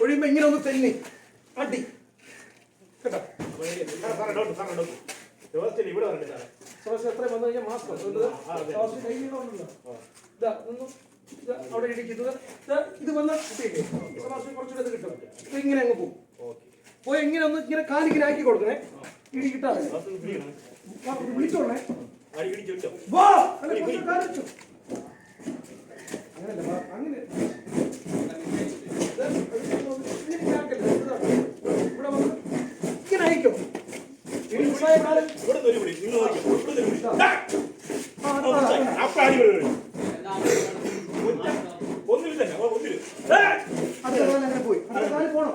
ഒഴിയുമ്പോ ഇങ്ങനെ ഒന്ന് തെന്നി അടി കേട്ടോ ഇവിടെ വന്നു കഴിഞ്ഞാൽ മാസ്ക് അവിടെ ഇടിക്കുന്നത് ഇത് വന്ന കുട്ടിയില്ലേ കുറച്ചുകൂടെ കിട്ടും ഇങ്ങനെ അങ്ങ് പോകും. പോയി എങ്ങനെ ഒന്ന് ഇങ്ങനെ കാലിങ്ങനെ ആക്കി കൊടുക്കണേ ഇടി കിട്ടാതെ വിളിച്ചോളേ. വാ അങ്ങനല്ല അങ്ങനെ ഇങ്ങനെ അയക്കും ഇടി കാലം ഇവിടെ നിന്ന് ഒരു നിങ്ങൾ. ഇവിടെ നിന്ന്. അപ്പൊ ഒന്നിൽ തന്നെ, ഓ, ഒന്നിൽ. ഏ! അടുത്ത കാലം അങ്ങനെ പോയി അടുത്ത കാലം പോണം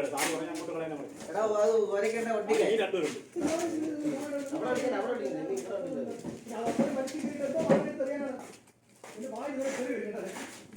ചോദിക്കുകയാണ് സാറ് പറഞ്ഞാൽ അങ്ങോട്ട് കളയാൻ പറയും എടാ അത് വണ്ടിക്ക് ഈ രണ്ടുപേരുണ്ട്. അവിടെ അവിടെ